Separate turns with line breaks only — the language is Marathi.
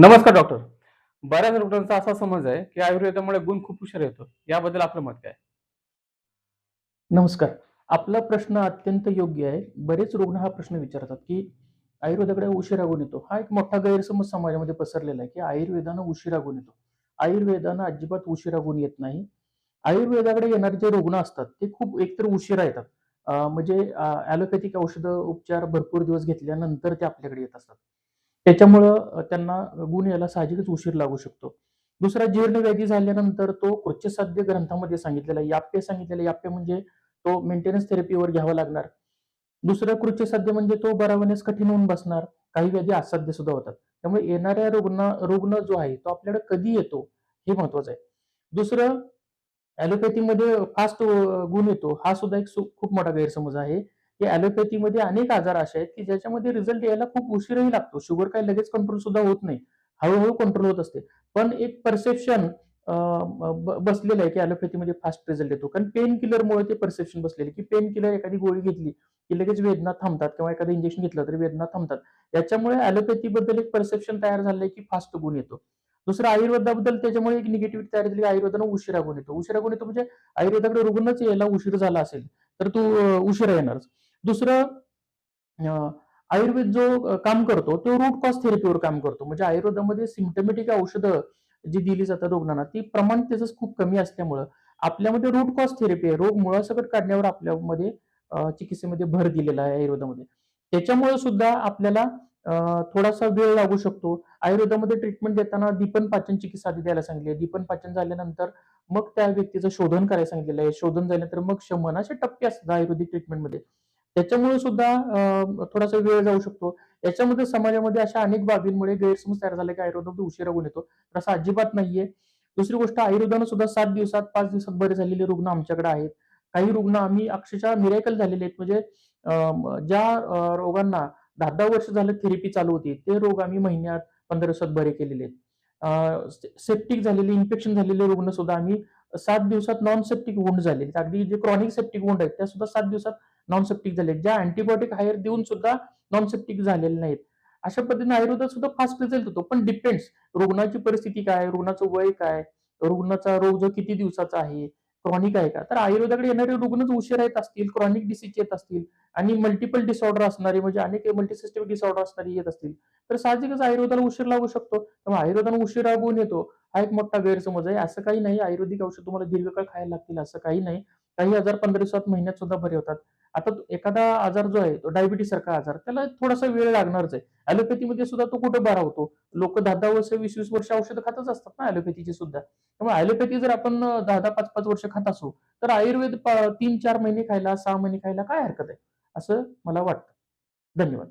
नमस्कार डॉक्टर बऱ्याच रुग्णांचा असा समज आहे की आयुर्वेदामुळे गुण खूप हुशार येतो. याबद्दल आपलं मत काय?
नमस्कार. आपला प्रश्न अत्यंत योग्य आहे. बरेच रुग्ण हा प्रश्न विचारतात की आयुर्वेदाकडे उशिरा गुण येतो. हा एक मोठा गैरसमज समाजामध्ये पसरलेला आहे की आयुर्वेदानं उशिरा गुण येतो. आयुर्वेदानं अजिबात उशिरा गुण येत नाही. आयुर्वेदाकडे येणारे जे रुग्ण असतात ते खूप एकतर उशिरा येतात. म्हणजे ॲलोपॅथिक औषधं उपचार भरपूर दिवस घेतल्यानंतर ते आपल्याकडे येत असतात. त्याच्यामुळं त्यांना गुण यायला साहजिकच उशीर लागू शकतो. दुसरा जीर्ण व्याधी झाल्यानंतर तो उच्चसाध्य ग्रंथामध्ये सांगितलेला आहे. याप्य सांगितलेला आहे. याप्य म्हणजे तो मेंटेनन्स थेरपीवर घ्यावा लागणार. दुसरं कृत्यसाध्य म्हणजे तो बरा होण्यास कठीण होऊन बसणार. काही व्याधी असाध्य सुद्धा होतात. त्यामुळे येणाऱ्या रुग्ण रुग्ण जो आहे तो आपल्याकडे कधी येतो हे महत्वाचं आहे. दुसरं ॲलोपॅथीमध्ये फास्ट गुण येतो. हा सुद्धा एक खूप मोठा गैरसमज आहे. की ॲलोपॅथीमध्ये अनेक आजार असे आहेत की ज्याच्यामध्ये रिझल्ट यायला खूप उशीरही लागतो. शुगर काय लगेच कंट्रोल सुद्धा होत नाही. हळूहळू कंट्रोल होत असते. पण एक परसेप्शन बसलेलं आहे की ॲलोपॅथीमध्ये फास्ट रिझल्ट येतो. कारण पेन किलरमुळे ते परसेप्शन बसलेले की पेन किलर एखादी गोळी घेतली की लगेच वेदना थांबतात किंवा एखादं इंजेक्शन घेतलं तरी वेदना थांबतात. याच्यामुळे ॲलोपॅथी बद्दल एक परसेप्शन तयार झालंय की फास्ट गुण येतो. दुसरं आयुर्वेदाबद्दल त्याच्यामुळे एक निगेटिव्ह तयार झाली की आयुर्वेदानं उशिरा गुण येतो. उशिरा गुण येतो म्हणजे आयुर्वेदाकडे रुग्णच यायला उशीर झाला असेल तर तू उशिरा येणारच. दुसरं अं, आयुर्वेद जो काम करतो तो रूट कॉज थेरपीवर काम करतो. म्हणजे आयुर्वेदामध्ये सिम्टमॅटिक औषधं जी दिली जातात रुग्णांना ती प्रमाण त्याचं खूप कमी असल्यामुळं आपल्यामध्ये रूट कॉज थेरपी आहे. रोग मुळासकट काढण्यावर आपल्यामध्ये चिकित्सेमध्ये भर दिलेला आहे आयुर्वेदामध्ये. त्याच्यामुळे सुद्धा आपल्याला थोडासा वेळ लागू शकतो. आयुर्वेदामध्ये ट्रीटमेंट देताना दीपन पाचन चिकित्सा आधी द्यायला सांगितली. आहे दीपन पाचन झाल्यानंतर मग त्या व्यक्तीचं शोधन करायला सांगितलेलं आहे. शोधन झाल्यानंतर मग शमन असे टप्पे असतात आयुर्वेदिक ट्रीटमेंटमध्ये त्याच्यामुळे सुद्धा थोडासा वेळ जाऊ शकतो. याच्यामध्ये समाजामध्ये अशा अनेक बाबींमुळे गैरसमज तयार झाला की आयुर्वेदामध्ये उशिरा गुण येतो. तर असं अजिबात नाहीये. दुसरी गोष्ट आयुर्वेदानं सुद्धा सात दिवसात पाच दिवसात बरे झालेले रुग्ण आमच्याकडे आहेत. काही रुग्ण आम्ही अक्षरशः मिरेकल झालेले आहेत. म्हणजे ज्या रोगांना दहा दहा वर्ष झालं थेरपी चालू होती ते रोग आम्ही महिन्यात पंधरा दिवसात बरे केलेले आहेत. सेप्टिक झालेले इन्फेक्शन झालेले रुग्ण सुद्धा आम्ही सात दिवसात नॉन सेप्टिक वुंड झाले. अगदी जे क्रॉनिक सेप्टिक वुंड आहेत त्या सुद्धा सात दिवसात नॉन सेप्टिक झाले ज्या अँटीबायोटिक हायर देऊन सुद्धा नॉन सेप्टिक झालेले नाहीत. अशा पद्धतीने आयुर्वेदात सुद्धा फास्ट रिझल्ट होतो. पण डिपेंड्स रुग्णाची परिस्थिती काय? रुग्णाचं वय काय? रुग्णाचा रोग जो किती दिवसाचा आहे? क्रॉनिक आहे का? तर आयुर्वेदाकडे येणारे रुग्णच उशीर येत असतील क्रॉनिक डिसीज येत असतील आणि मल्टिपल डिसऑर्डर असणारे म्हणजे अनेक मल्टीसिस्टमिक डिसऑर्डर असणारी येत असतील. तर साहजिकच आयुर्वेदाला उशीर लागू शकतो. त्यामुळे आयुर्वेदाला उशीर लागून येतो. हा एक मोठा गैरसमज आहे. असं काही नाही. आयुर्वेदिक औषध तुम्हाला दीर्घकाळ खायला लागतील. असं काही नाही. काही आजार पंधरा दिवसात महिन्यात सुद्धा बरे होतात. आता तो- एखादा आजार जो आहे तो डायबिटीस सारखा आजार त्याला थोडासा वेळ लागणारच आहे. ॲलोपॅथीमध्ये सुद्धा तो कुठं बरा होतो? लोक दहा दहा वर्ष वीस वीस वर्ष औषधं खातच असतात ना ॲलोपॅथीची सुद्धा. त्यामुळे ॲलोपॅथी जर आपण दहा दहा पाच पाच वर्ष खात असू तर आयुर्वेद पा- तीन चार महिने खायला सहा महिने खायला काय हरकत आहे? असं मला वाटतं. धन्यवाद.